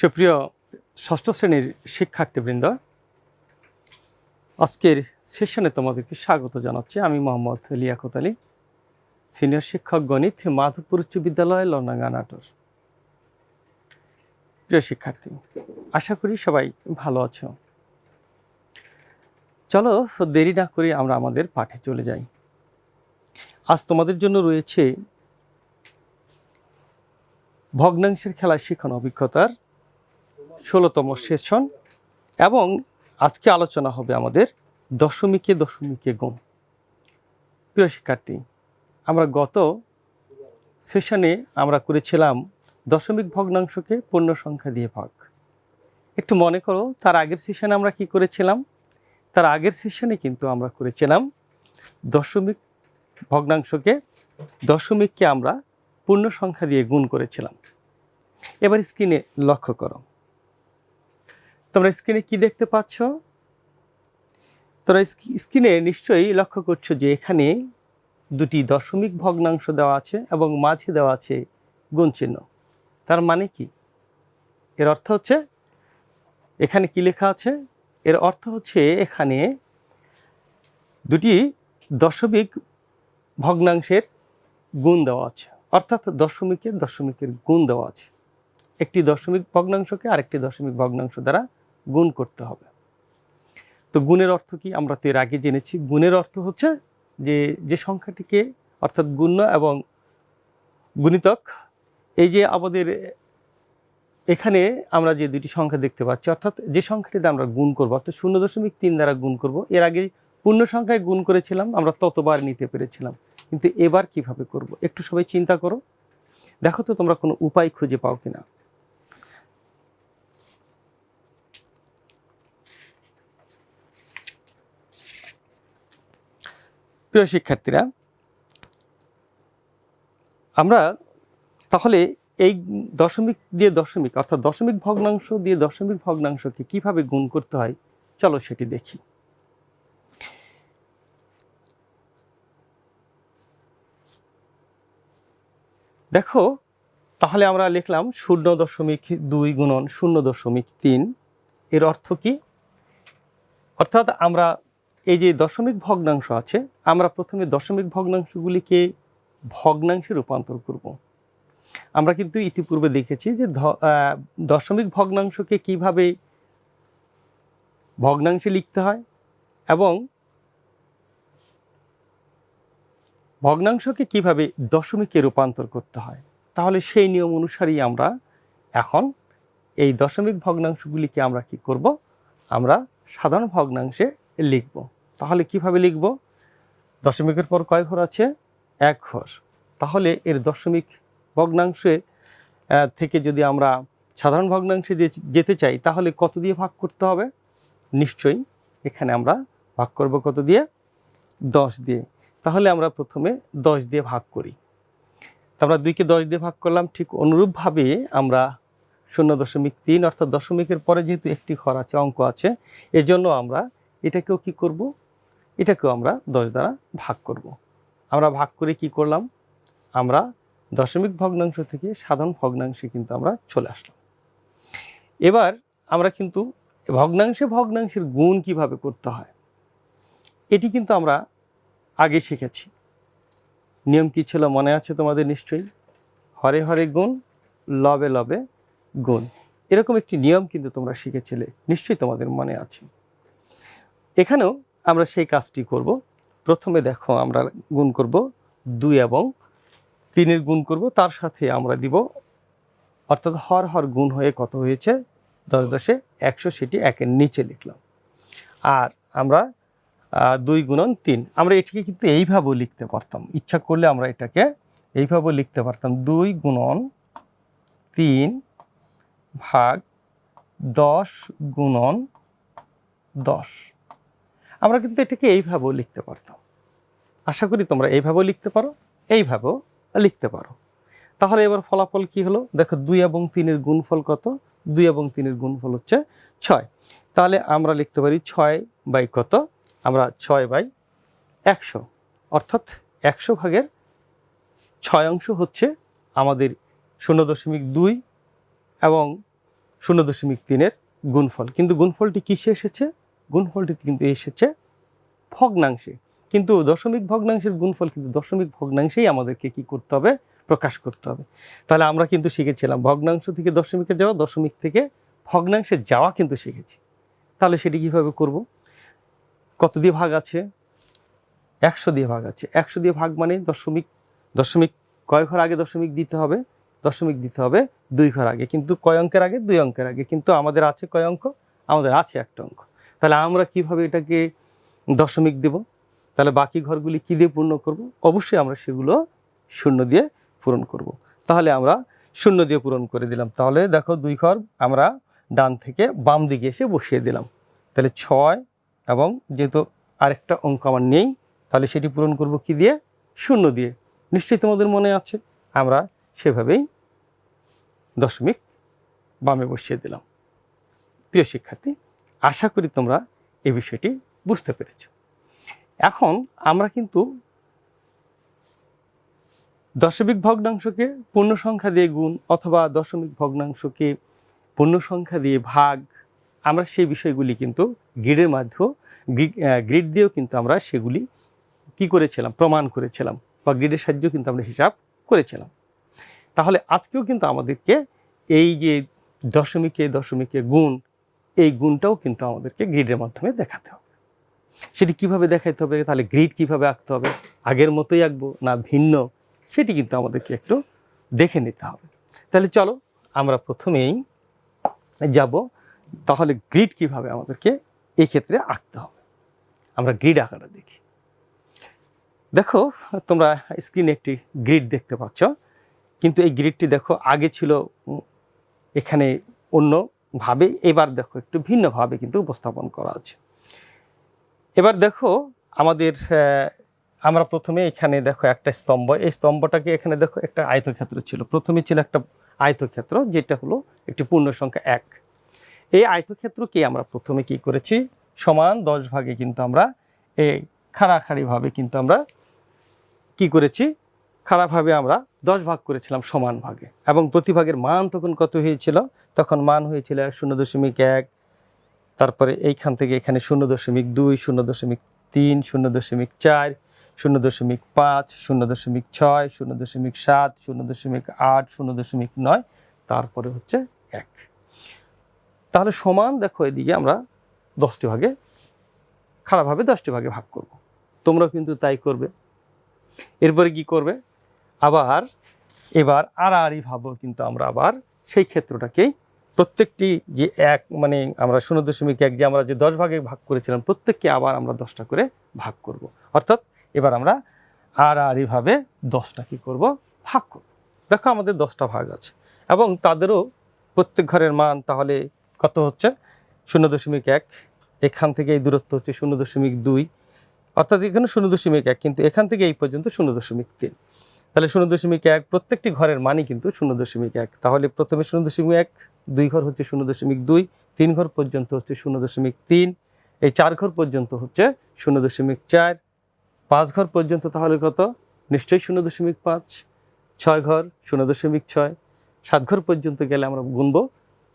সুপ্রিয় ষষ্ঠ শ্রেণির শিক্ষার্থীবৃন্দ, আজকের সেশনে তোমাদেরকে স্বাগত জানাচ্ছি। আমি মোহাম্মদ লিয়াকত আলী, সিনিয়র শিক্ষক গণিত, মাধবপুর উচ্চ বিদ্যালয় লর্নাঙ্গা নাটোর। প্রিয় শিক্ষার্থী, আশা করি সবাই ভালো আছো। চলো, দেরি না করে আমরা আমাদের পাঠে চলে যাই। আজ তোমাদের জন্য রয়েছে ভগ্নাংশের খেলা শিখন অভিজ্ঞতার ষোলোতম সেশন এবং আজকে আলোচনা হবে আমাদের দশমিকে দশমিকে গুণ। প্রিয় শিক্ষার্থী, আমরা গত সেশনে আমরা করেছিলাম দশমিক ভগ্নাংশকে পূর্ণ সংখ্যা দিয়ে ভাগ। একটু মনে করো, তার আগের সেশনে আমরা কি করেছিলাম? তার আগের সেশনে কিন্তু আমরা করেছিলাম দশমিক ভগ্নাংশকে, দশমিককে আমরা পূর্ণ সংখ্যা দিয়ে গুণ করেছিলাম। এবার স্ক্রিনে লক্ষ্য করো। তোমরা স্ক্রিনে কি দেখতে পাচ্ছ? তোমরা স্ক্রি- স্ক্রিনে নিশ্চয়ই লক্ষ্য করছ যে এখানে দুটি দশমিক ভগ্নাংশ দেওয়া আছে এবং মাঝে দেওয়া আছে গুণ চিহ্ন। তার মানে কি? এর অর্থ হচ্ছে, এখানে কি লেখা আছে? এর অর্থ হচ্ছে এখানে দুটি দশমিক ভগ্নাংশের গুণ দেওয়া আছে। অর্থাৎ দশমিকের দশমিকের গুণ দেওয়া আছে। একটি দশমিক ভগ্নাংশকে আরেকটি দশমিক ভগ্নাংশ দ্বারা গুণ করতে হবে। তো গুণের অর্থ কি? আমরা তো এর আগে জেনেছি। গুণের অর্থ হচ্ছে যে যে সংখ্যাটিকে অর্থাৎ গুণ্য এবং গুণিতক, এই যে আমাদের এখানে আমরা যে দুটি সংখ্যা দেখতে পাচ্ছি, অর্থাৎ যে সংখ্যাটিতে আমরা গুণ করব, অর্থাৎ শূন্য দশমিক তিন দ্বারা গুণ করব, এর আগে পূর্ণ সংখ্যায় গুণ করেছিলাম, আমরা ততবার নিতে পেরেছিলাম। কিন্তু এবার কীভাবে করব? একটু সবাই চিন্তা করো। দেখো তো তোমরা কোনো উপায় খুঁজে পাও কিনা। প্রিয় শিক্ষার্থীরা, আমরা তাহলে এই দশমিক দিয়ে দশমিক, অর্থাৎ দশমিক ভগ্নাংশ দিয়ে দশমিক ভগ্নাংশকে কীভাবে গুণ করতে হয়, চলো সেটি দেখি। দেখো, তাহলে আমরা লিখলাম শূন্য দশমিক দুই গুণন শূন্য দশমিক তিন, এর অর্থ কি? অর্থাৎ আমরা এই যে দশমিক ভগ্নাংশ আছে, আমরা প্রথমে দশমিক ভগ্নাংশগুলিকে ভগ্নাংশে রূপান্তর করব। আমরা কিন্তু ইতিপূর্বে দেখেছি যে দশমিক ভগ্নাংশকে কীভাবে ভগ্নাংশে লিখতে হয় এবং ভগ্নাংশকে কীভাবে দশমিকে রূপান্তর করতে হয়, তাহলে সেই নিয়ম অনুসারেই আমরা এখন এই দশমিক ভগ্নাংশগুলিকে আমরা কি করব? আমরা সাধারণ ভগ্নাংশে লিখব। তাহলে কীভাবে লিখব? দশমিকের পর কয় ঘর আছে? এক ঘর। তাহলে এর দশমিক ভগ্নাংশে থেকে যদি আমরা সাধারণ ভগ্নাংশে যেতে চাই, তাহলে কত দিয়ে ভাগ করতে হবে? নিশ্চয়ই এখানে আমরা ভাগ করব কত দিয়ে? দশ দিয়ে। তাহলে আমরা প্রথমে দশ দিয়ে ভাগ করি। তো আমরা দুইকে দশ দিয়ে ভাগ করলাম, ঠিক অনুরূপভাবে আমরা শূন্য দশমিক তিন, অর্থাৎ দশমিকের পরে যেহেতু একটি ঘর আছে, অঙ্ক আছে, এজন্য আমরা এটাকেও কি করব? এটাকেও আমরা দশ দ্বারা ভাগ করব। আমরা ভাগ করে কি করলাম? আমরা দশমিক ভগ্নাংশ থেকে সাধারণ ভগ্নাংশে কিন্তু আমরা চলে আসলাম। এবার আমরা কিন্তু ভগ্নাংশে ভগ্নাংশের গুণ কীভাবে করতে হয়? এটি কিন্তু আমরা আগে শিখেছি। নিয়ম কি ছিল মনে আছে তোমাদের নিশ্চয়ই? হরে হরে গুণ, লবে লবে গুণ। এরকম একটি নিয়ম কিন্তু তোমরা শিখেছিলে। নিশ্চয়ই তোমাদের মনে আছে। এখানেও আমরা সেই কাজটি করব। প্রথমে দেখো আমরা গুণ করব দুই এবং তিনের গুণ করব। তার সাথে আমরা দিব, অর্থাৎ হর হর গুণ হয়ে কত হয়েছে? দশ দশে একশো, সেটি একের নিচে লিখলাম। আর আমরা দুই গুণন তিন। আমরা এটিকে কিন্তু এইভাবেও লিখতে পারতাম। ইচ্ছা করলে আমরা এটাকে এইভাবেও লিখতে পারতাম। দুই গুণন তিন ভাগ দশ গুণন দশ। আমরা কিন্তু এটাকে এইভাবেও লিখতে পারতাম। আশা করি তোমরা এইভাবেও লিখতে পারো, এইভাবেও লিখতে পারো। তাহলে এবার ফলাফল কি হলো? দেখো দুই এবং তিনের গুণফল কত? দুই এবং তিনের গুণফল হচ্ছে ছয়। তাহলে আমরা লিখতে পারি ছয় বাই কত? আমরা ছয় বাই একশো। অর্থাৎ একশো ভাগের ছয় অংশ হচ্ছে আমাদের শূন্য দশমিক দুই এবং শূন্য দশমিক তিনের গুণফল। কিন্তু গুণফলটি কিসে এসেছে? গুণফলটি কিন্তু এসেছে ভগ্নাংশে। কিন্তু দশমিক ভগ্নাংশের গুণফল কিন্তু দশমিক ভগ্নাংশেই আমাদেরকে কি করতে হবে? প্রকাশ করতে হবে। তাহলে আমরা কিন্তু শিখেছিলাম ভগ্নাংশ থেকে দশমিকে যাওয়া, দশমিক থেকে ভগ্নাংশে যাওয়া কিন্তু শিখেছি। তাহলে সেটি কীভাবে করব? কত দিয়ে ভাগ আছে? একশো দিয়ে ভাগ আছে। একশো দিয়ে ভাগ মানে দশমিক দশমিক কয় ঘর আগে দশমিক দিতে হবে? দশমিক দিতে হবে দুই ঘর আগে। কিন্তু কয় অঙ্কের আগে? দুই অঙ্কের আগে। কিন্তু আমাদের আছে কয় অঙ্ক? আমাদের আছে একটা অঙ্ক। তাহলে আমরা কীভাবে এটাকে দশমিক দেব? তাহলে বাকি ঘরগুলি কী দিয়ে পূর্ণ করব? অবশ্যই আমরা সেগুলো শূন্য দিয়ে পূরণ করব। তাহলে আমরা শূন্য দিয়ে পূরণ করে দিলাম। তাহলে দেখো দুই ঘর আমরা ডান থেকে বাম দিকে এসে বসিয়ে দিলাম। তাহলে ছয় এবং যেহেতু আরেকটা অঙ্ক আমার নেই, তাহলে সেটি পূরণ করব কি দিয়ে? শূন্য দিয়ে। নিশ্চয়ই তোমাদের মনে আছে, আমরা সেভাবেই দশমিক বামে বসিয়ে দিলাম। প্রিয় শিক্ষার্থী আশা করি তোমরা এই বিষয়টি বুঝতে পেরেছ। এখন আমরা কিন্তু দশমিক ভগ্নাংশকে পূর্ণ সংখ্যা দিয়ে গুণ অথবা দশমিক ভগ্নাংশকে পূর্ণ সংখ্যা দিয়ে ভাগ, আমরা সেই বিষয়গুলি কিন্তু গ্রিডের মাধ্যমে গ্রিড দিয়েও কিন্তু আমরা সেগুলি কি করেছিলাম, প্রমাণ করেছিলাম বা গ্রিডের সাহায্যেও কিন্তু আমরা হিসাব করেছিলাম। তাহলে আজকেও কিন্তু আমাদেরকে এই যে দশমিকে দশমিকে গুণ এই গুণটাও কিন্তু আমাদেরকে গ্রিডের মাধ্যমে দেখাতে হবে। সেটি কীভাবে দেখাতে হবে? তাহলে গ্রিড কীভাবে আঁকতে হবে? আগের মতোই আঁকবো না ভিন্ন? সেটি কিন্তু আমাদেরকে একটু দেখে নিতে হবে। তাহলে চলো, আমরা প্রথমেই যাব, তাহলে গ্রিড কীভাবে আমাদেরকে এই ক্ষেত্রে আঁকতে হবে? আমরা গ্রিড আঁকাটা দেখি। দেখো, তোমরা স্ক্রিনে একটি গ্রিড দেখতে পাচ্ছ। কিন্তু এই গ্রিডটি দেখো, আগে ছিল এখানে এখানে অন্যভাবে এবার দেখো, একটু ভিন্নভাবে কিন্তু উপস্থাপন করা আছে। এবার দেখো, আমাদের আমরা প্রথমে এখানে দেখো একটা স্তম্ভ। এই স্তম্ভটাকে এখানে দেখো একটা আয়তক্ষেত্র ছিল। প্রথমে ছিল একটা আয়তক্ষেত্র, যেটা হলো একটি পূর্ণ সংখ্যা এক। এই আয়তক্ষেত্রকে আমরা প্রথমে কি করেছি? সমান দশ ভাগে কিন্তু আমরা এই খাড়াখাড়িভাবে কিন্তু আমরা কি করেছি? খারাপভাবে আমরা দশ ভাগ করেছিলাম সমান ভাগে। এবং প্রতিভাগের মান তখন কত হয়েছিল? তখন মান হয়েছিল শূন্য দশমিক এক, তারপরে এইখান থেকে এখানে শূন্য দশমিক দুই, শূন্য দশমিক তিন, শূন্য দশমিক চার, শূন্য দশমিক পাঁচ, শূন্য দশমিক ছয়, শূন্য দশমিক সাত, শূন্য দশমিক আট, শূন্য দশমিক নয়, তারপরে হচ্ছে এক। তাহলে সমান দেখো এদিকে আমরা দশটি ভাগে, খারাপভাবে দশটি ভাগে ভাগ করব। তোমরা কিন্তু তাই করবে। এরপরে কি করবে? আবার, এবার আড়াআড়ি ভাবও কিন্তু আমরা আবার সেই ক্ষেত্রটাকেই প্রত্যেকটি যে এক মানে আমরা শূন্য দশমিক এক যে আমরা যে দশ ভাগে ভাগ করেছিলাম, প্রত্যেককে আবার আমরা দশটা করে ভাগ করব। অর্থাৎ এবার আমরা আড়াআড়িভাবে দশটা কী করব, ভাগ করব। দেখো আমাদের দশটা ভাগ আছে। এবং তাদেরও প্রত্যেক ঘরের মান তাহলে কত হচ্ছে? শূন্য দশমিক এক, এখান থেকে এই দূরত্ব হচ্ছে শূন্য দশমিক দুই। অর্থাৎ এখানে শূন্য দশমিক এক, কিন্তু এখান থেকে এই পর্যন্ত শূন্য দশমিক তিন। তাহলে শূন্য দশমিক এক, প্রত্যেকটি ঘরের মানই কিন্তু শূন্য দশমিক এক। তাহলে প্রথমে শূন্য দশমিক এক, দুই ঘর হচ্ছে শূন্য দশমিক দুই, তিন ঘর পর্যন্ত হচ্ছে শূন্য দশমিক তিন, এই চার ঘর পর্যন্ত হচ্ছে শূন্য দশমিক চার, পাঁচ ঘর পর্যন্ত তাহলে কত? নিশ্চয়ই শূন্য দশমিক পাঁচ, ছয় ঘর শূন্য দশমিক ছয়, সাত ঘর পর্যন্ত গেলে আমরা গুনবো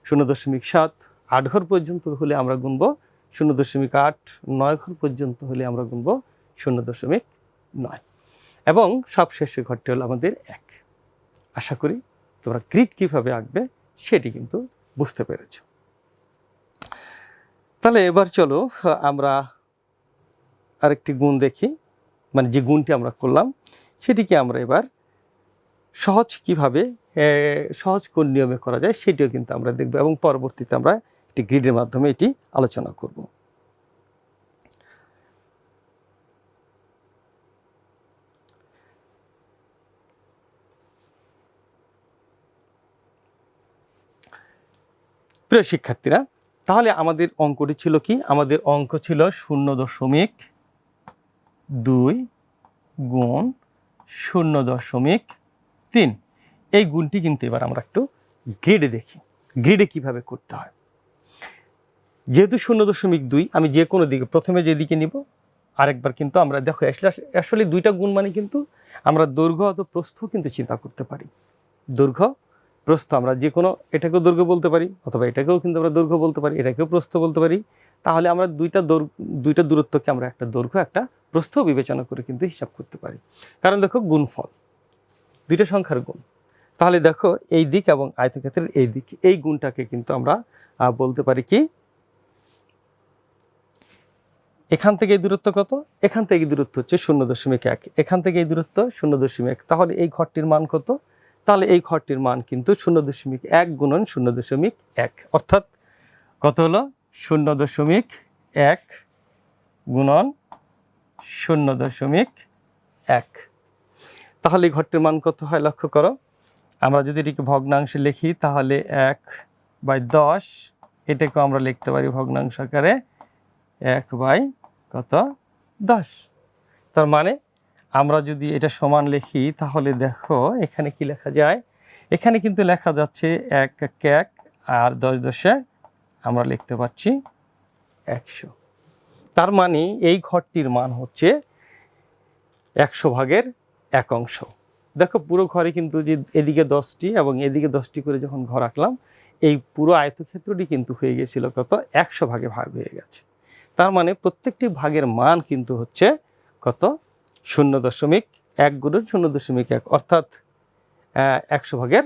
শূন্য দশমিক সাত, আট ঘর পর্যন্ত হলে আমরা গুনবো শূন্য দশমিক আট, নয় ঘর পর্যন্ত হলে আমরা গুনব শূন্য দশমিক নয়। এবং সবশেষে ঘরটি হলো আমাদের এক। আশা করি তোমরা গ্রিড কীভাবে আঁকবে সেটি কিন্তু বুঝতে পেরেছ। তাহলে এবার চলো, আমরা আরেকটি গুণ দেখি। মানে যে গুণটি আমরা করলাম, সেটিকে আমরা এবার সহজ কীভাবে সহজ কোন নিয়মে করা যায় সেটিও কিন্তু আমরা দেখব এবং পরবর্তীতে আমরা একটি গ্রিডের মাধ্যমে এটি আলোচনা করব। প্রিয় শিক্ষার্থীরা, তাহলে আমাদের অঙ্কটি ছিল কি? আমাদের অঙ্ক ছিল শূন্য দশমিক দুই গুণ শূন্য দশমিক তিন। এই গুণটি কিন্তু এবার আমরা একটু গ্রিডে দেখি। গ্রিডে কীভাবে করতে হয়? যেহেতু শূন্য দশমিক দুই, আমি যে কোনো দিকে, প্রথমে যেদিকে নিব, আরেকবার কিন্তু আমরা, দেখো, আসলে দুইটা গুণ মানে কিন্তু আমরা দৈর্ঘ্য অত প্রস্থ কিন্তু চিন্তা করতে পারি। দৈর্ঘ্য প্রস্থ, আমরা যে কোনো এটাকেও দৈর্ঘ্য বলতে পারি, অথবা এটাকেও কিন্তু আমরা দৈর্ঘ্য বলতে পারি, এটাকেও প্রস্থ বলতে পারি, তাহলে আমরা দুইটা দুইটা দূরত্বকে আমরা একটা দৈর্ঘ্য, একটা প্রস্থ বিবেচনা করে কিন্তু হিসাব করতে পারি। কারণ দেখো গুণফল, দুইটা সংখ্যার গুণ। তাহলে দেখো এই দিক এবং আয়তক্ষেত্রের এই দিক, এই গুণটাকে কিন্তু আমরা বলতে পারি কি? এখান থেকে এই দূরত্ব কত? এখান থেকে এই দূরত্ব হচ্ছে শূন্য দশমিক এক। এখান থেকে এই দূরত্ব শূন্য দশমিক এক। তাহলে এই ঘরটির মান কত? তাহলে এই ঘরটির মান কিন্তু শূন্য দশমিক এক গুণন শূন্য দশমিক এক। অর্থাৎ কত হলো? শূন্য দশমিক এক গুণন শূন্য দশমিক এক। তাহলে এই ঘরটির মান কত হয় লক্ষ্য করো। আমরা যদি এটিকে ভগ্নাংশে লিখি, তাহলে এক বাই দশ, এটাকেও আমরা লিখতে পারি ভগ্নাংশ আকারে এক বাই কত? দশ। তার মানে আমরা যদি এটা সমান লিখি, তাহলে দেখো এখানে কি লেখা যায়? এখানে কিন্তু লেখা যাচ্ছে এক এক আর দশ দশে আমরা লিখতে পারছি একশো। তার মানে এই ঘরটির মান হচ্ছে একশো ভাগের এক অংশ। দেখো পুরো ঘরে কিন্তু যে এদিকে দশটি এবং এদিকে দশটি করে যখন ঘর আঁকলাম, এই পুরো আয়তক্ষেত্রটি কিন্তু হয়ে গেছিল কত? একশো ভাগে ভাগ হয়ে গেছে। তার মানে প্রত্যেকটি ভাগের মান কিন্তু হচ্ছে কত? শূন্য দশমিক এক গুণন শূন্য দশমিক এক, অর্থাৎ একশো ভাগের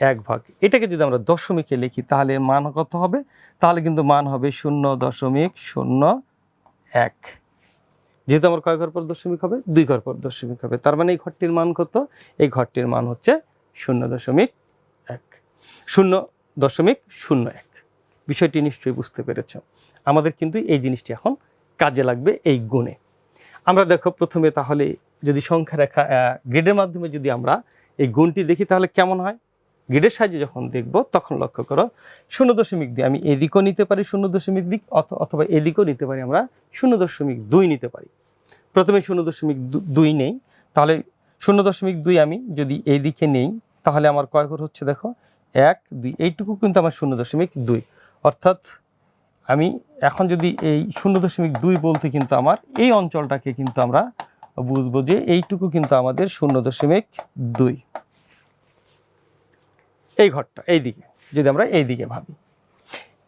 এক ভাগ। এটাকে যদি আমরা দশমিকে লিখি, তাহলে মান কত হবে? তাহলে কিন্তু মান হবে শূন্য দশমিক শূন্য এক। যেহেতু আমার কয় ঘর পর দশমিক হবে? দুই ঘর পর দশমিক হবে। তার মানে এই ঘরটির মান কত? এই ঘরটির মান হচ্ছে শূন্য দশমিক এক। শূন্য দশমিক শূন্য এক। বিষয়টি নিশ্চয়ই বুঝতে পেরেছ। আমাদের কিন্তু এই জিনিসটি এখন কাজে লাগবে এই গুণে। আমরা দেখো প্রথমে তাহলে যদি সংখ্যা রেখা গ্রেডের মাধ্যমে যদি আমরা এই গুণটি দেখি তাহলে কেমন হয়? গ্রেডের সাহায্যে যখন দেখব, তখন লক্ষ্য করো, শূন্য দশমিক দিয়ে আমি এদিকও নিতে পারি শূন্য দশমিক দিক অথ- অথবা এদিকও নিতে পারি আমরা শূন্য দশমিক দুই নিতে পারি। প্রথমে শূন্য দশমিক দুই নেই, তাহলে শূন্য দশমিক দুই আমি যদি এই দিকে নেই, তাহলে আমার কয় হচ্ছে দেখো? এক, দুই, এইটুকু কিন্তু আমার শূন্য দশমিক দুই। অর্থাৎ আমি এখন যদি এই শূন্য দশমিক দুই বলতে কিন্তু আমার এই অঞ্চলটাকে কিন্তু আমরা বুঝব যে এইটুকু কিন্তু আমাদের শূন্য দশমিক দুই। এই ঘরটা, এই দিকে, যদি আমরা এই দিকে ভাবি।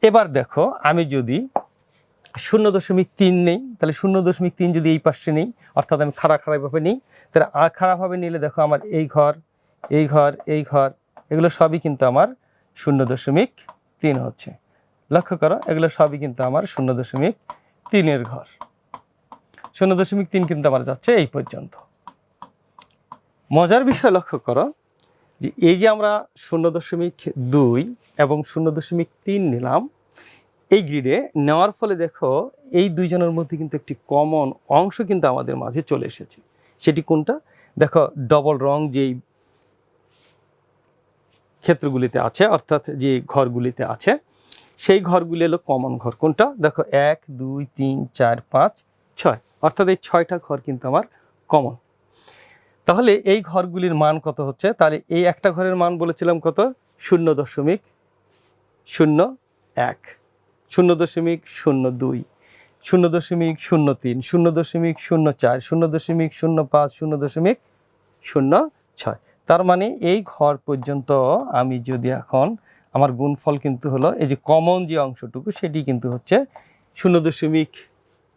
এবার দেখো, আমি যদি শূন্য দশমিক তিন নেই, তাহলে শূন্য দশমিক তিন যদি এই পাশে নেই, অর্থাৎ আমি খাড়া খাড়াভাবে নিই, তাহলে আর খাড়াভাবে নিলে দেখো আমার এই ঘর এই ঘর এই ঘর, এগুলো সবই কিন্তু আমার শূন্য দশমিক তিন হচ্ছে। লক্ষ্য করো, এগুলো সবই কিন্তু আমার শূন্য দশমিক তিনের ঘর। শূন্য দশমিক তিন কিন্তু আমার যাচ্ছে এই পর্যন্ত। মজার বিষয় লক্ষ্য করো, যে এই যে আমরা শূন্য দশমিক দুই এবং শূন্য দশমিক তিন নিলাম, এই গ্রিডে নেওয়ার ফলে দেখো, এই দুইজনের মধ্যে কিন্তু একটি কমন অংশ কিন্তু আমাদের মাঝে চলে এসেছে। সেটি কোনটা? দেখো ডবল রং যেই ক্ষেত্রগুলিতে আছে, অর্থাৎ যে ঘরগুলিতে আছে সেই ঘরগুলি হলো কমন ঘর। কোনটা? দেখো, এক, দুই, তিন, চার, পাঁচ, ছয়। অর্থাৎ এই ছয়টা ঘর কিন্তু আমার কমন তাহলে এই ঘরগুলির মান কত হচ্ছে? তাহলে এই একটা ঘরের মান বলেছিলাম কত? শূন্য দশমিক শূন্য এক। শূন্য দশমিক শূন্য দুই। শূন্য দশমিক শূন্য তিন। শূন্য দশমিক শূন্য চার। শূন্য দশমিক শূন্য পাঁচ। শূন্য দশমিক শূন্য ছয়। তার মানে এই ঘর পর্যন্ত আমি যদি এখন আমার গুণফল কিন্তু হলো এই যে কমন যে অংশটুকু, সেটি কিন্তু হচ্ছে শূন্য দশমিক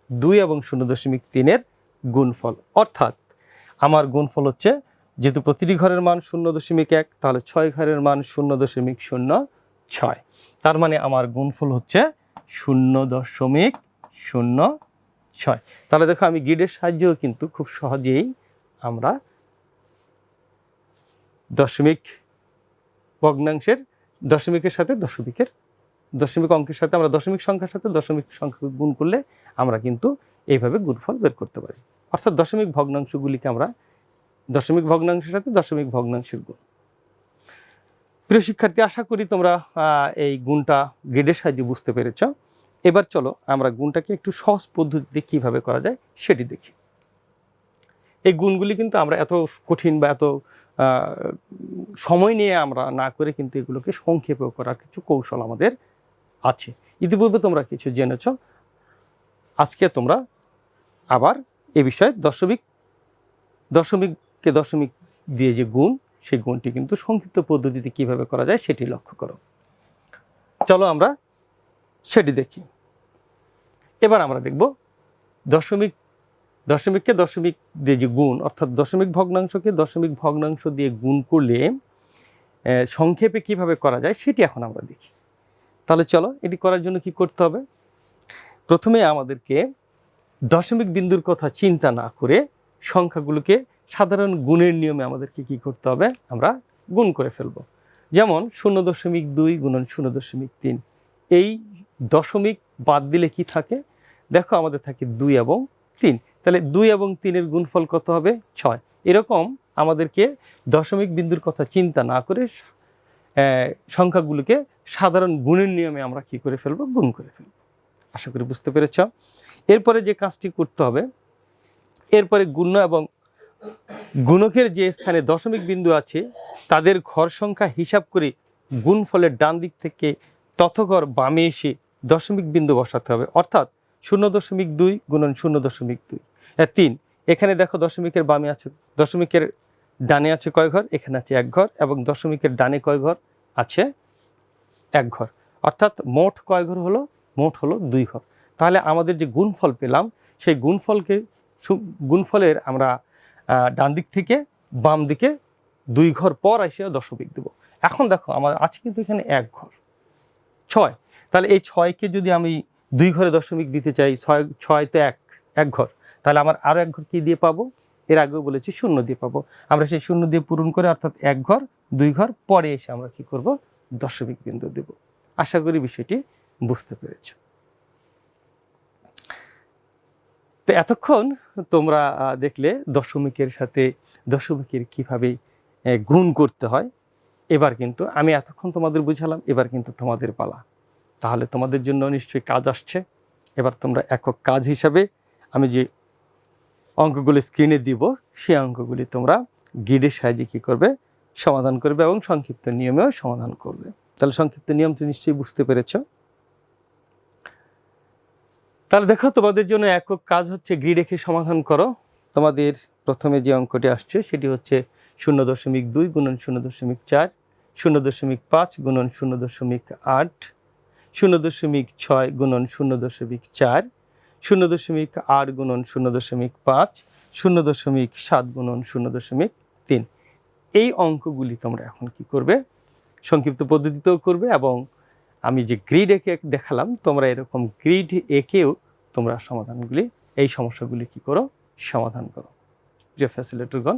দুই এবং শূন্য দশমিক তিনের গুণফল। অর্থাৎ আমার গুণফল হচ্ছে, যেহেতু প্রতিটি ঘরের মান শূন্য দশমিক এক, তাহলে ছয় ঘরের মান শূন্য দশমিক শূন্য ছয়। তার মানে আমার গুণফল হচ্ছে শূন্য দশমিক শূন্য ছয়। তাহলে দেখো আমি গ্রিডের সাহায্যেও কিন্তু খুব সহজেই আমরা দশমিক ভগ্নাংশের দশমিকের সাথে দশমিকের, দশমিক অঙ্কের সাথে আমরা দশমিক সংখ্যার সাথে দশমিক সংখ্যা গুণ করলে আমরা কিন্তু এইভাবে গুণফল বের করতে পারি। অর্থাৎ দশমিক ভগ্নাংশগুলিকে আমরা দশমিক ভগ্নাংশের সাথে দশমিক ভগ্নাংশের গুণ। প্রিয় শিক্ষার্থী, আশা করি তোমরা এই গুণটা গ্রেডের সাহায্যে বুঝতে পেরেছ। এবার চলো আমরা গুণটাকে একটু সহজ পদ্ধতিতে কীভাবে করা যায় সেটি দেখি। এই গুণগুলি কিন্তু আমরা এত কঠিন বা এত সময় নিয়ে আমরা না করে কিন্তু এগুলোকে সংক্ষেপেও করার কিছু কৌশল আমাদের আছে। ইতিপূর্বে তোমরা কিছু জেনেছ। আজকে তোমরা আবার এ বিষয়ে দশমিক, দশমিককে দশমিক দিয়ে যে গুণ, সেই গুণটি কিন্তু সংক্ষিপ্ত পদ্ধতিতে কীভাবে করা যায় সেটি লক্ষ্য করো। চলো আমরা সেটি দেখি। এবার আমরা দেখব দশমিক দশমিককে দশমিক দিয়ে যে গুণ, অর্থাৎ দশমিক ভগ্নাংশকে দশমিক ভগ্নাংশ দিয়ে গুণ করলে সংক্ষেপে কীভাবে করা যায় সেটি এখন আমরা দেখি। তাহলে চলো, এটি করার জন্য কি করতে হবে? প্রথমে আমাদেরকে দশমিক বিন্দুর কথা চিন্তা না করে সংখ্যাগুলোকে সাধারণ গুণের নিয়মে আমাদেরকে কি করতে হবে? আমরা গুণ করে ফেলব। যেমন শূন্য দশমিক দুই গুণন শূন্য দশমিক তিন। এই দশমিক বাদ দিলে কি থাকে? দেখো আমাদের থাকে দুই এবং তিন। তাহলে দুই এবং তিনের গুণফল কত হবে? ছয়। এরকম আমাদেরকে দশমিক বিন্দুর কথা চিন্তা না করে সংখ্যাগুলোকে সাধারণ গুণের নিয়মে আমরা কি করে ফেলব? গুণ করে ফেলব। আশা করি বুঝতে পেরেছ? এরপরে যে কাজটি করতে হবে, এরপরে গুণ্য এবং গুণকের যে স্থানে দশমিক বিন্দু আছে, তাদের ঘর সংখ্যা হিসাব করে গুণফলের ডান দিক থেকে তথঘর বামে এসে দশমিক বিন্দু বসাতে হবে। অর্থাৎ শূন্য দশমিক দুই গুণন শূন্য দশমিক দুই। তিন। এখানে দেখো দশমিকের বামে আছে, দশমিকের ডানে আছে কয় ঘর? এখানে আছে এক ঘর এবং দশমিকের ডানে কয় ঘর আছে এক ঘর। অর্থাৎ মোট কয় ঘর হলো? মোট হলো দুই ঘর। তাহলে আমাদের যে গুণফল পেলাম, সেই গুণফলকে গুণফলের আমরা ডান দিক থেকে বাম দিকে দুই ঘর পর এসে দশমিক দেব। এখন দেখো, আমার আছে কিন্তু এখানে এক ঘর। ছয়। তাহলে এই ছয়কে যদি আমি দুই ঘরে দশমিক দিতে চাই, ছয় ছয় তো এক এক ঘর। তাহলে আমার আরও এক ঘর কি দিয়ে পাবো? এর আগেও বলেছি শূন্য দিয়ে পাবো। আমরা সেই শূন্য দিয়ে পূরণ করে অর্থাৎ এক ঘর, দুই ঘর, পরে এসে আমরা কি করব? দশমিক বিন্দু দেব। আশা করি বিষয়টি বুঝতে পেরেছ। তো এতক্ষণ তোমরা দেখলে দশমিকের সাথে দশমিকের কীভাবে গুণ করতে হয়। এবার কিন্তু আমি এতক্ষণ তোমাদের বুঝালাম, এবার কিন্তু তোমাদের পালা। তাহলে তোমাদের জন্য নিশ্চয়ই কাজ আসছে। এবার তোমরা একক কাজ হিসাবে আমি যে অঙ্কগুলি স্ক্রিনে দিব সেই অঙ্কগুলি তোমরা গিডের সাহায্যে কী করবে? সমাধান করবে এবং সংক্ষিপ্ত নিয়মেও সমাধান করবে। তাহলে সংক্ষিপ্ত নিয়মটি নিশ্চয়ই বুঝতে পেরেছ। তাহলে দেখো, তোমাদের জন্য একক কাজ হচ্ছে গ্রিড রেখে সমাধান করো। তোমাদের প্রথমে যে অঙ্কটি আসছে, সেটি হচ্ছে শূন্য দশমিক দুই গুণন শূন্য দশমিক চার, শূন্য দশমিক পাঁচ গুণন শূন্য দশমিক আট, শূন্য দশমিক ছয় গুণন শূন্য দশমিক চার শূন্য দশমিক আট গুণন শূন্য দশমিক পাঁচ, শূন্য দশমিক সাত গুণন শূন্য দশমিক তিন। এই অঙ্কগুলি তোমরা এখন কি করবে? সংক্ষিপ্ত পদ্ধতিতেও করবে এবং আমি যে গ্রিড একে দেখালাম, তোমরা এরকম গ্রিড একেও তোমরা সমাধানগুলি, এই সমস্যাগুলি কি করো? সমাধান করো। প্রিয় ফ্যাসিলেটরগণ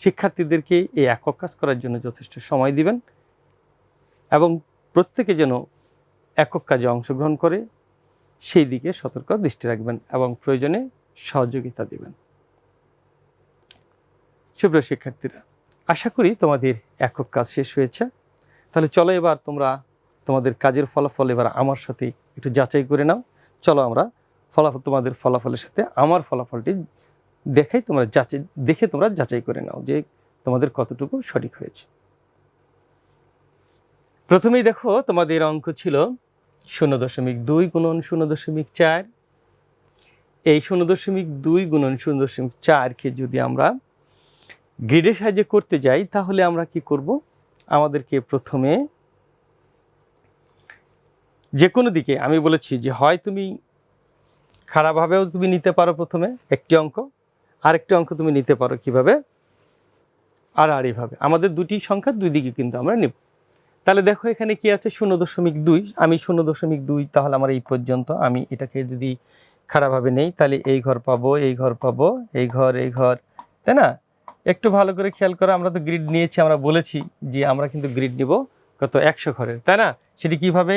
শিক্ষার্থীদেরকে এই একক কাজ করার জন্য যথেষ্ট সময় দিবেন এবং প্রত্যেকে যেন একক কাজে অংশগ্রহণ করে সেই দিকে সতর্ক দৃষ্টি রাখবেন এবং প্রয়োজনে সহযোগিতা দেবেন। সুপ্রিয় শিক্ষার্থীরা, আশা করি তোমাদের একক কাজ শেষ হয়েছে। তাহলে চলো এবার তোমরা তোমাদের কাজের ফলাফল এবার আমার সাথে একটু যাচাই করে নাও। চলো আমরা ফলাফল, তোমাদের ফলাফলের সাথে আমার ফলাফলটি দেখাই, তোমরা যাচাই, দেখে তোমরা যাচাই করে নাও যে তোমাদের কতটুকু সঠিক হয়েছে। প্রথমেই দেখো, তোমাদের অঙ্ক ছিল শূন্য দশমিক দুই গুণন শূন্য দশমিক চার। এই শূন্য দশমিক দুই গুণন শূন্য দশমিক চারকে যদি আমরা গ্রিডের সাহায্যে করতে যাই, তাহলে আমরা কি করব? আমাদেরকে প্রথমে যে কোনো দিকে, আমি বলেছি যে হয় তুমি খারাপভাবেও তুমি নিতে পারো প্রথমে একটি অঙ্ক, আরেকটি অঙ্ক তুমি নিতে পারো কীভাবে? আড়াআড়িভাবে। আমাদের দুটি সংখ্যা দুই দিকে কিন্তু আমরা নেব। তাহলে দেখো এখানে কি আছে? শূন্য দশমিক দুই। আমি শূন্য দশমিক দুই তাহলে আমার এই পর্যন্ত। আমি এটাকে যদি খারাপভাবে নেই, তাহলে এই ঘর পাবো, এই ঘর পাবো, এই ঘর এই ঘর। তাই না? একটু ভালো করে খেয়াল করো, আমরা তো গ্রিড নিয়েছি, আমরা বলেছি যে আমরা কিন্তু গ্রিড নিব কত? একশো ঘরের। তাই না? সেটি কীভাবে?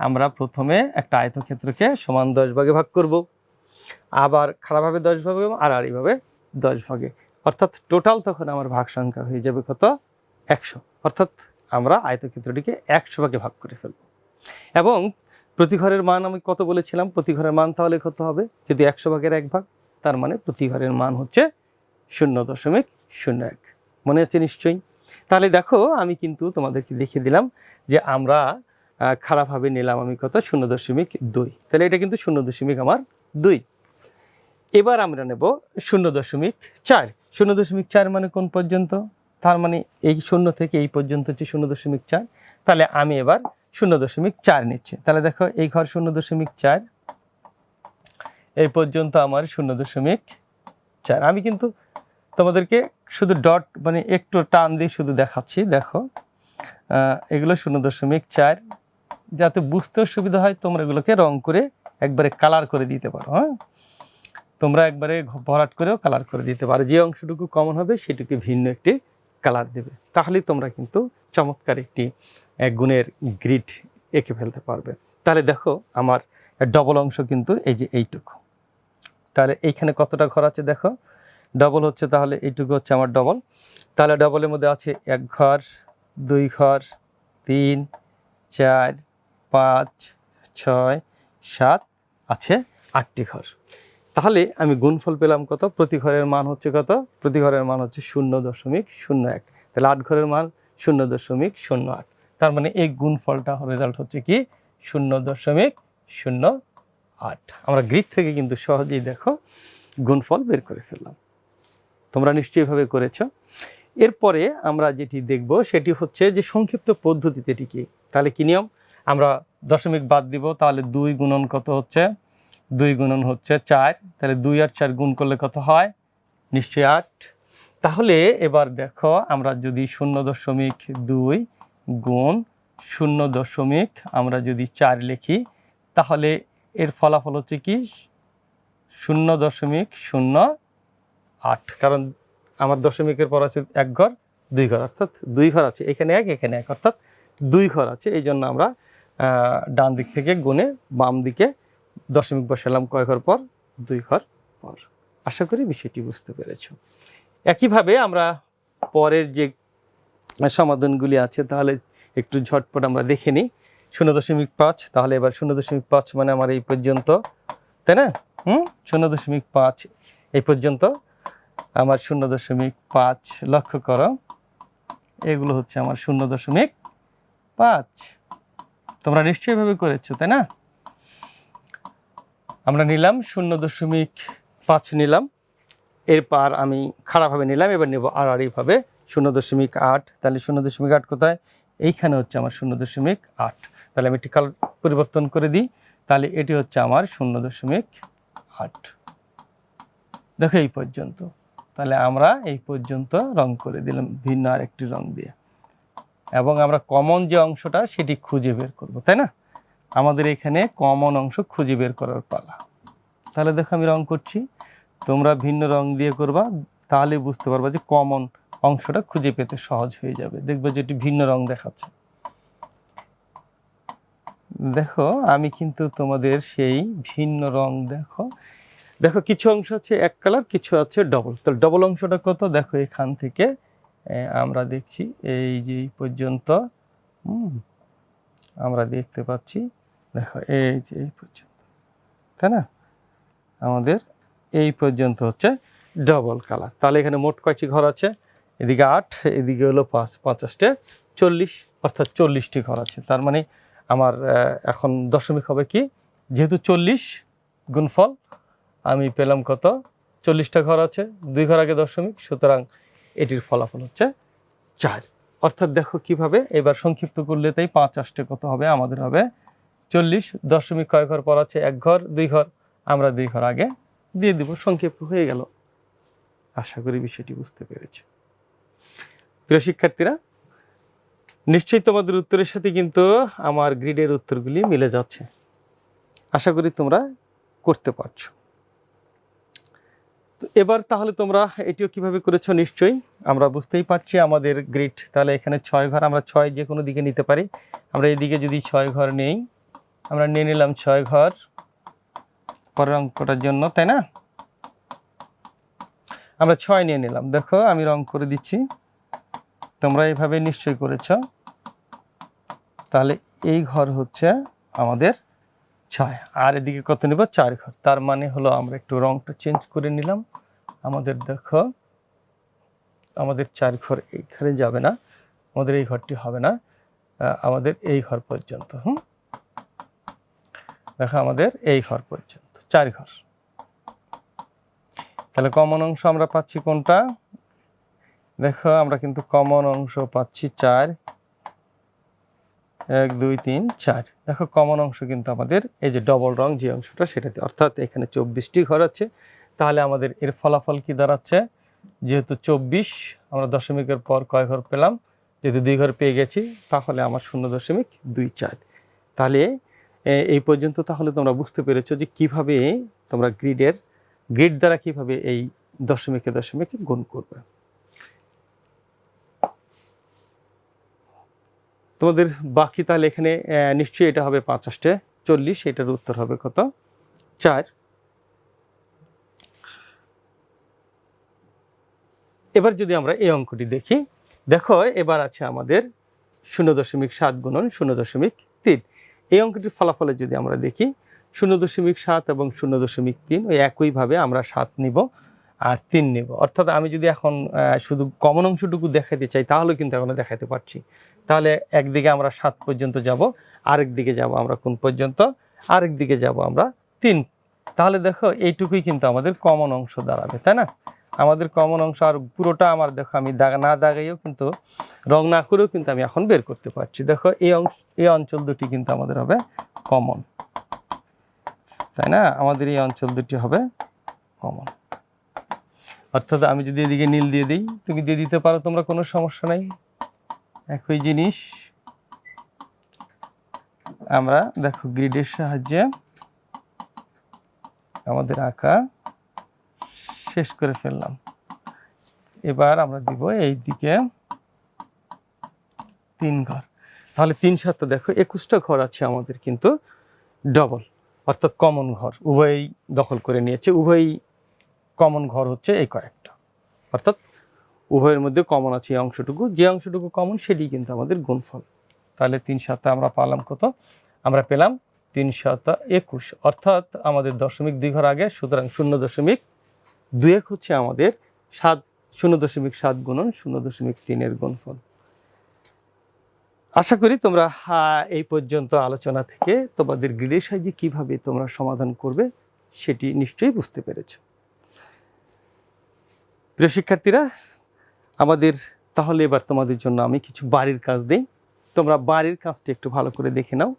আমরা প্রথমে একটা আয়তক্ষেত্রকে সমান দশ ভাগে ভাগ করব। আবার খারাপভাবে দশ ভাগে আর আড়াআড়িভাবে দশ ভাগে। অর্থাৎ টোটাল তখন আমার ভাগ সংখ্যা হয়ে যাবে কত? একশো। অর্থাৎ আমরা আয়তক্ষেত্রটিকে একশো ভাগে ভাগ করে ফেলব। এবং প্রতি ঘরের মান আমি কত বলেছিলাম? প্রতি ঘরের মান তাহলে কত হবে? যদি একশো ভাগের এক ভাগ, তার মানে প্রতি ঘরের মান হচ্ছে শূন্য দশমিক শূন্য এক। মনে হচ্ছে নিশ্চয়ই? তাহলে দেখো, আমি কিন্তু তোমাদেরকে দেখিয়ে দিলাম যে আমরা খারাপভাবে নিলাম আমি কত? শূন্য দশমিক দুই। তাহলে এটা কিন্তু শূন্য দশমিক আমার দুই। এবার আমরা নেব শূন্য দশমিক চার। শূন্য দশমিক চার মানে কোন পর্যন্ত? তার মানে এই শূন্য থেকে এই পর্যন্ত হচ্ছে শূন্য দশমিক চার, তাহলে আমি এবার শূন্য দশমিক চার নিচ্ছি। তাহলে দেখো এই ঘর শূন্য দশমিক চার, এই পর্যন্ত আমার শূন্য দশমিক চার। আমি কিন্তু তোমাদেরকে শুধু ডট মানে একটু টান দিয়ে শুধু দেখাচ্ছি, দেখো। এগুলো শূন্য দশমিক চার, যাতে বুঝতেও সুবিধা হয় তোমরা এগুলোকে রং করে একবারে কালার করে দিতে পারো হ্যাঁ? তোমরা একবারে ভরাট করেও কালার করে দিতে পারো। যে অংশটুকু কমন হবে সেটুকু ভিন্ন একটি কালার দেবে, তাহলেই তোমরা কিন্তু চমৎকার একটি গুণের গ্রিড এঁকে ফেলতে পারবে। তাহলে দেখো আমার ডবল অংশ কিন্তু এই যে এইটুকু। তাহলে এইখানে কতটা ঘর আছে দেখো? ডবল হচ্ছে তাহলে এইটুকু হচ্ছে আমার ডবল তাহলে ডবলের মধ্যে আছে এক ঘর, দুই ঘর, তিন, চার, পাঁচ, ছয়, সাত, আছে আটটি ঘর। তাহলে আমি গুণফল পেলাম কত? প্রতি ঘরের মান হচ্ছে কত? প্রতি ঘরের মান হচ্ছে শূন্য দশমিক শূন্য এক। তাহলে আট ঘরের মান শূন্য দশমিক শূন্য আট। তার মানে এই গুণফলটা রেজাল্ট হচ্ছে কি? শূন্য দশমিক শূন্য আট। আমরা গ্রিড থেকে কিন্তু সহজেই দেখো গুণফল বের করে ফেললাম। তোমরা নিশ্চয়ইভাবে করেছ। এরপরে আমরা যেটি দেখব সেটি হচ্ছে যে সংক্ষিপ্ত পদ্ধতিতে এটি কি? তাহলে কী নিয়ম? আমরা দশমিক বাদ দিব, তাহলে দুই গুণন কত হচ্ছে? দুই গুণন হচ্ছে চার, তাহলে দুই আর চার গুণ করলে কত হয়? নিশ্চয়ই আট। তাহলে এবার দেখো, আমরা যদি শূন্য দশমিক দুই গুণ শূন্য দশমিক আমরা যদি চার লিখি, তাহলে এর ফলাফল হচ্ছে কি? শূন্য দশমিক শূন্য আট। কারণ আমার দশমিকের পর আছে এক ঘর, দুই ঘর, অর্থাৎ দুই ঘর আছে, এখানে এক এখানে এক, অর্থাৎ দুই ঘর আছে। এই জন্য আমরা ডান দিক থেকে গুণে বাম দিকে দশমিক বসালাম কয় ঘর পর? দুই ঘর পর। আশা করি বিষয়টি বুঝতে পেরেছ। একইভাবে আমরা পরের যে সমাধানগুলি আছে, তাহলে একটু ঝটপট আমরা দেখে নিই। শূন্য দশমিক পাঁচ, তাহলে এবার শূন্য দশমিক পাঁচ মানে আমার এই পর্যন্ত, তাই না? হুম? শূন্য দশমিক পাঁচ এই পর্যন্ত আমার শূন্য দশমিক পাঁচ, লক্ষ্য করো। এগুলো হচ্ছে আমার শূন্য দশমিক পাঁচ। তোমরা নিশ্চয়ইভাবে করেছ, তাই না? আমরা নিলাম শূন্য দশমিক পাঁচ নিলাম। এরপর আমি খারাপভাবে নিলাম, এবার নেব আর আড়াআড়িভাবে শূন্য দশমিক আট। তাহলে শূন্য দশমিক আট কোথায়? এইখানে হচ্ছে আমার শূন্য দশমিক আট। তাহলে আমি একটি কাল পরিবর্তন করে দিই। তাহলে এটি হচ্ছে আমার শূন্য দশমিক আট। দেখো এই পর্যন্ত। তাহলে আমরা এই পর্যন্ত রং করে দিলাম, ভিন্ন আরেকটি রং দিয়ে। এবং আমরা কমন যে অংশটা, সেটি খুঁজে বের করব, তাই না? আমাদের এখানে কমন অংশ খুঁজে বের করার পালা। তাহলে দেখো আমি রং করছি। তোমরা ভিন্ন রং দিয়ে করবা, তাহলে বুঝতে পারবা যে কমন অংশটা খুঁজে পেতে সহজ হয়ে যাবে। দেখবে যে এটি ভিন্ন রং দেখাচ্ছে। দেখো, আমি কিন্তু তোমাদের সেই ভিন্ন রং দেখো। দেখো, কিছু অংশ আছে এক কালার, কিছু আছে ডবল। তাহলে ডবল অংশটা কত? দেখো, এখান থেকে আমরা দেখছি, এই যে পর্যন্ত আমরা দেখতে পাচ্ছি দেখো, এই যে এই পর্যন্ত। তাই না? আমাদের এই পর্যন্ত হচ্ছে ডবল কালার তাহলে এখানে মোট কয়টি ঘর আছে? এদিকে আট, এদিকে হলো পাঁচ, পঞ্চাশটা চল্লিশ, অর্থাৎ চল্লিশটি ঘর আছে। তার মানে আমার এখন দশমিক হবে কি? যেহেতু চল্লিশ গুণফল, আমি পেলাম কত? চল্লিশটা ঘর আছে, দুই ঘর আগে দশমিক, সুতরাং এটির ফলাফল হচ্ছে চার। অর্থাৎ দেখো কীভাবে, এবার সংক্ষিপ্ত করলে তাই পাঁচ আসতে কত হবে? আমাদের হবে চল্লিশ দশমিক কয় ঘর পর আছে এক ঘর, দুই ঘর। আমরা দুই ঘর আগে দিয়ে দিব। সংক্ষেপ হয়ে গেল। আশা করি বিষয়টি বুঝতে পেরেছি। প্রিয় শিক্ষার্থীরা, নিশ্চয়ই তোমাদের উত্তরের সাথে কিন্তু আমার গ্রিডের উত্তরগুলি মিলে যাচ্ছে। আশা করি তোমরা করতে পারছ। তো এবার তাহলে তোমরা এটিও কীভাবে করেছ নিশ্চয়ই আমরা বুঝতেই পারছি আমাদের গ্রিড। তাহলে এখানে ছয় ঘর, আমরা ছয় যে কোনো দিকে নিতে পারি। আমরা এদিকে যদি ছয় ঘর নেই আমরা নিয়ে নিলাম ছয় ঘর পরের অঙ্কটার জন্য, তাই না? আমরা ছয় নিয়ে নিলাম। দেখো, আমি রং করে দিচ্ছি। তোমরা এইভাবে নিশ্চয়ই করেছ। তাহলে এই ঘর হচ্ছে আমাদের ছয়। আর এদিকে কত নেব? চার ঘর। তার মানে হলো আমরা একটু রংটা চেঞ্জ করে নিলাম। আমাদের দেখো, আমাদের চার ঘর এইখানে যাবে না। আমাদের এই ঘরটি হবে না আমাদের এই ঘর পর্যন্ত। হুম? দেখো আমাদের এই ঘর পর্যন্ত, চার ঘর। তাহলে কমন অংশ আমরা পাচ্ছি কোনটা? দেখো আমরা কিন্তু কমন অংশ পাচ্ছি চার। এক, দুই, তিন, চার। দেখো কমন অংশ কিন্তু আমাদের এই যে ডবল রং যে অংশটা সেটাতে অর্থাৎ এখানে চব্বিশটি ঘর আছে। তাহলে আমাদের এর ফলাফল কি দাঁড়াচ্ছে? যেহেতু চব্বিশ, আমরা দশমিকের পর কয় ঘর পেলাম? যেহেতু দুই ঘর পেয়ে গেছি, তাহলে আমার শূন্য দশমিক দুই চার। তাহলে এই পর্যন্ত তাহলে তোমরা বুঝতে পেরেছ যে কীভাবে তোমরা গ্রিডের, গ্রিড দ্বারা কীভাবে এই দশমিকে দশমিকে গুণ করবে। তোমাদের বাকি তাহলে এখানে নিশ্চয়ই এটা হবে পাঁচাশটে চল্লিশ, এটার উত্তর হবে কত? চার। এবার যদি আমরা এই অঙ্কটি দেখি, দেখো এবার আছে আমাদের শূন্য দশমিক সাত গুণন শূন্য দশমিক তিন। এই অঙ্কটির ফলাফলে যদি আমরা দেখি, শূন্য দশমিক সাত এবং শূন্য দশমিক তিন, ওই একইভাবে আমরা সাত নিব আর তিন নিব। অর্থাৎ আমি যদি এখন শুধু কমন অংশটুকু দেখাতে চাই তাহলে কিন্তু এখনও দেখাতে পারছি। তাহলে একদিকে আমরা সাত পর্যন্ত যাব, আরেক দিকে যাব আমরা কোন পর্যন্ত? আরেক দিকে যাব আমরা তিন। তাহলে দেখো, এইটুকুই কিন্তু আমাদের কমন অংশ দাঁড়াবে, তাই না? আমাদের কমন অংশ আর পুরোটা আমার দেখো আমি দাগ না দাগাইও কিন্তু রং না করেও কিন্তু আমি এখন বের করতে পারছি। দেখো এই অংশ এই অঞ্চল দুটি কিন্তু আমাদের হবে কমন তাই না? আমাদের এই অঞ্চল দুটি হবে কমন অর্থাৎ আমি যদি এদিকে নীল দিয়ে দিই, তুমি দিয়ে দিতে পারো, তোমরা কোনো সমস্যা নাই। একই জিনিস। আমরা দেখো গ্রিডের সাহায্যে আমাদের আঁকা শেষ করে ফেললাম। এবার আমরা দিব এই দিকে তিন ঘর। তাহলে তিন সাতটা দেখো, একুশটা ঘর আছে আমাদের কিন্তু ডবল অর্থাৎ কমন ঘর। উভয়ই দখল করে নিয়েছে, উভয়ই কমন ঘর হচ্ছে এই কয়েকটা। অর্থাৎ উভয়ের মধ্যে কমন আছে এই অংশটুকু, যে অংশটুকু কমন সেটি কিন্তু আমাদের গুণফল। তাহলে তিন সাতটা আমরা পালাম কত? আমরা পেলাম তিন সাত একুশ। অর্থাৎ আমাদের দশমিক দুই ঘর আগে, সুতরাং শূন্য দশমিক দুই এক হচ্ছে আমাদের সাত, শূন্য দশমিক সাত গুণন শূন্য দশমিক তিনের গুণফল। আশা করি তোমরা এই পর্যন্ত আলোচনা থেকে তোমাদের গ্রিডের সাহায্যে কীভাবে তোমরা সমাধান করবে সেটি নিশ্চয়ই বুঝতে পেরেছ। প্রিয় শিক্ষার্থীরা, আমাদের তাহলে এবার তোমাদের জন্য আমি কিছু বাড়ির কাজ দিই। তোমরা বাড়ির কাজটি একটু ভালো করে দেখে নাও।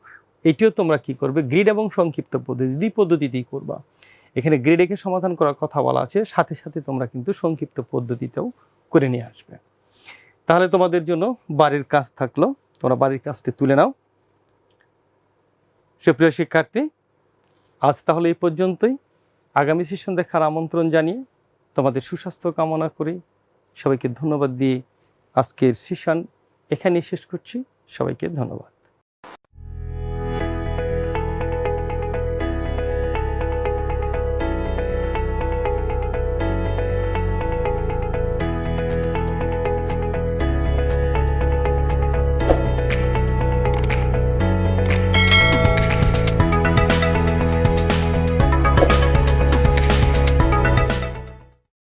এটিও তোমরা কি করবে? গ্রিড এবং সংক্ষিপ্ত পদ্ধতি দুই পদ্ধতিতেই করবা। এখানে গ্রিড একে সমাধান করার কথা বলা আছে, সাথে সাথে তোমরা কিন্তু সংক্ষিপ্ত পদ্ধতিতেও করে নিয়ে আসবে। তাহলে তোমাদের জন্য বাড়ির কাজ থাকল। তোমরা বাড়ির কাজটি তুলে নাও। সুপ্রিয় শিক্ষার্থী, আজ তাহলে এই পর্যন্তই। আগামী সেশন দেখার আমন্ত্রণ জানিয়ে তোমাদের সুস্বাস্থ্য কামনা করি। সবাইকে ধন্যবাদ দিয়ে আজকের সেশন এখানেই শেষ করছি। সবাইকে ধন্যবাদ।